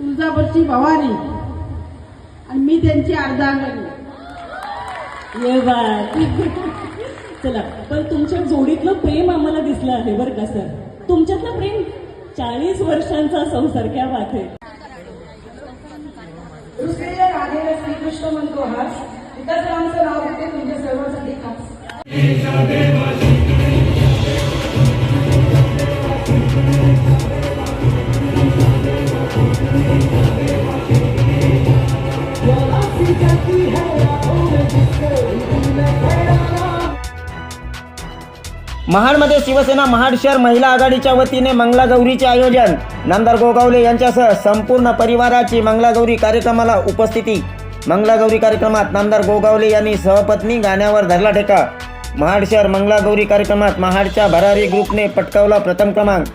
इंदापूरची भवानी. आणि मी त्यांची अर्धांगणी ये बाय चला पण तुमच्या जोडीतलं प्रेम आम्हाला दिसलं आहे बरं का सर? तुमच्यातलं प्रेम चाळीस वर्षांचा संसार क्या बात आहे. राधेला श्रीकृष्ण म्हणतो हास विकासरामचं नाव घेते तुमच्या सर्वांसाठी खास. महाडमध्ये शिवसेना महाड शहर महिला आघाडीच्या वतीने मंगलागौरीचे आयोजन. नामदार गोगावले यांच्यासह संपूर्ण परिवाराची मंगलागौरी कार्यक्रमाला उपस्थिती. मंगलागौरी कार्यक्रमात नामदार गोगावले यांनी सहपत्नी गाण्यावर धरला ठेका. महाड शहर मंगलागौरी कार्यक्रमात महाडच्या भरारी ग्रुपने पटकावला प्रथम क्रमांक.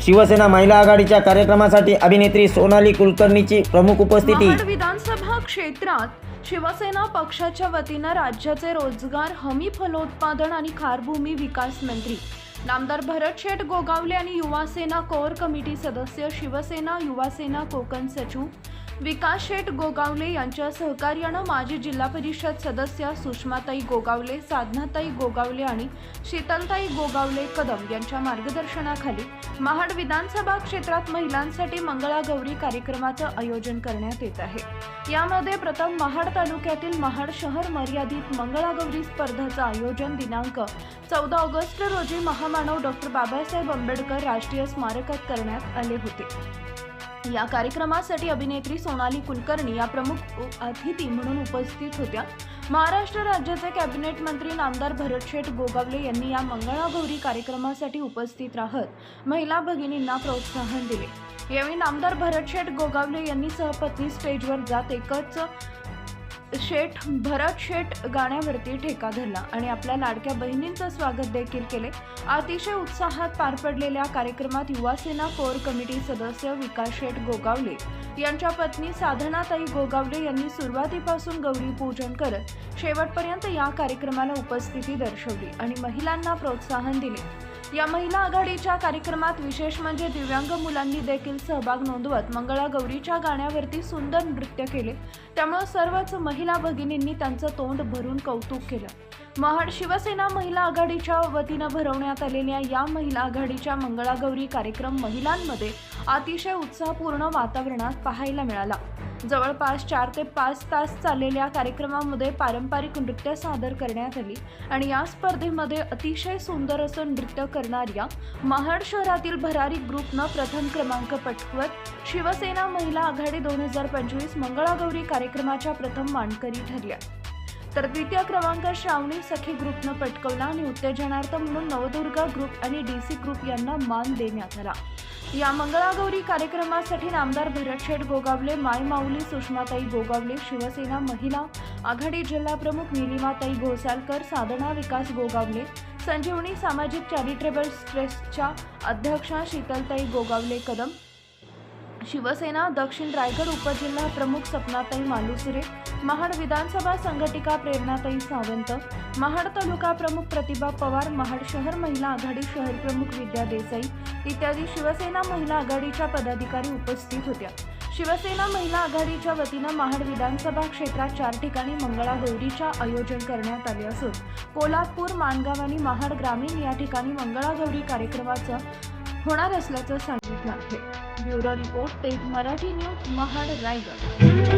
शिवसेना महिला आघाडीच्या कार्यक्रमासाठी अभिनेत्री सोनाली कुलकर्णीची प्रमुख उपस्थिती. विधानसभा क्षेत्रात शिवसेना पक्षाच्या वतीनं राज्याचे रोजगार हमी फलोत्पादन आणि खारभूमी विकास मंत्री. नामदार भरत शेठ गोगावले आणि युवासेना कोर कमिटी सदस्य शिवसेना युवासेना कोकण सचिव विकास शेठ गोगावले यांच्या सहकार्यानं माजी जिल्हा परिषद सदस्य सुषमाताई गोगावले साधनाताई गोगावले आणि शीतलताई गोगावले कदम यांच्या मार्गदर्शनाखाली महाड विधानसभा क्षेत्रात महिलांसाठी मंगळागौरी कार्यक्रमाचं आयोजन करण्यात येत आहे. यामध्ये प्रथम महाड तालुक्यातील महाड शहर मर्यादित मंगळागौरी स्पर्धेचं आयोजन दिनांक चौदा ऑगस्ट रोजी महामानव डॉक्टर बाबासाहेब आंबेडकर राष्ट्रीय स्मारकात करण्यात आले होते. या कार्यक्रमासाठी अभिनेत्री सोनाली कुलकर्णी या प्रमुख अतिथी म्हणून उपस्थित होत्या. महाराष्ट्र राज्याचे कॅबिनेट मंत्री नामदार भरतशेठ गोगावले यांनी या मंगळागौरी कार्यक्रमासाठी उपस्थित राहत महिला भगिनींना प्रोत्साहन दिले. यावेळी नामदार भरतशेठ गोगावले यांनी सहपत्नी स्टेजवर जात एकच शेठ भरत शेठ गाण्यावरती ठेका धरला आणि आपल्या लाडक्या बहिणींचं स्वागत देखील केले. अतिशय उत्साहात पार पडलेल्या कार्यक्रमात युवासेना कोर कमिटी सदस्य विकास शेठ गोगावले यांच्या पत्नी साधनाताई गोगावले यांनी सुरुवातीपासून गौरी पूजन करत शेवटपर्यंत या कार्यक्रमाला उपस्थिती दर्शवली आणि महिलांना प्रोत्साहन दिले. या महिला आघाडीच्या कार्यक्रमात विशेष म्हणजे दिव्यांग मुलांनी देखील सहभाग नोंदवत मंगळागौरीच्या गाण्यावरती सुंदर नृत्य केले. त्यामुळे सर्वच महिला भगिनींनी त्यांचं तोंड भरून कौतुक केलं. महाड शिवसेना महिला आघाडीच्या वतीनं भरवण्यात आलेल्या या महिला आघाडीच्या मंगळागौरी कार्यक्रम महिलांमध्ये अतिशय उत्साहपूर्ण वातावरणात पाहायला मिळाला. जवळपास चार ते पाच तास चाललेल्या कार्यक्रमामध्ये पारंपरिक नृत्य सादर करण्यात आली. आणि या स्पर्धेमध्ये अतिशय सुंदर असं नृत्य करणाऱ्या महाड शहरातील भरारी ग्रुपनं प्रथम क्रमांक पटकवत शिवसेना महिला आघाडी दोन हजार पंचवीस मंगळागौरी कार्यक्रमाच्या प्रथम मानकरी ठरल्या. तर द्वितीय क्रमांक श्रावणी सखी ग्रुपनं पटकवला आणि उत्तेजनार्थ म्हणून नवदुर्गा ग्रुप आणि डी सी ग्रुप यांना मान देण्यात आला. या मंगळागौरी कार्यक्रमासाठी नामदार भरतशेठ गोगावले माय माऊली सुषमाताई गोगावले शिवसेना महिला आघाडी जिल्हाप्रमुख निलिमाताई घोसालकर साधना विकास गोगावले संजीवनी सामाजिक चॅरिटेबल ट्रस्टच्या अध्यक्षा शीतलताई गोगावले कदम शिवसेना दक्षिण रायगड उपजिल्हा प्रमुख सपनाताई मालुसरे महाड विधानसभा संघटिका प्रेरणाताई सावंत महाड तालुका प्रमुख प्रतिभा पवार महाड शहर महिला आघाडी शहर प्रमुख विद्या देसाई इत्यादी शिवसेना महिला आघाडीच्या पदाधिकारी उपस्थित होत्या. शिवसेना महिला आघाडीच्या वतीनं महाड विधानसभा क्षेत्रात चार ठिकाणी मंगळागौरीच्या आयोजन करण्यात आले असून कोल्हापूर माणगाव आणि महाड ग्रामीण या ठिकाणी मंगळागौरी कार्यक्रमाचं होणार असल्याचं सांगितलं आहे. Bureau report Tej Marathi news Mahad Raigad.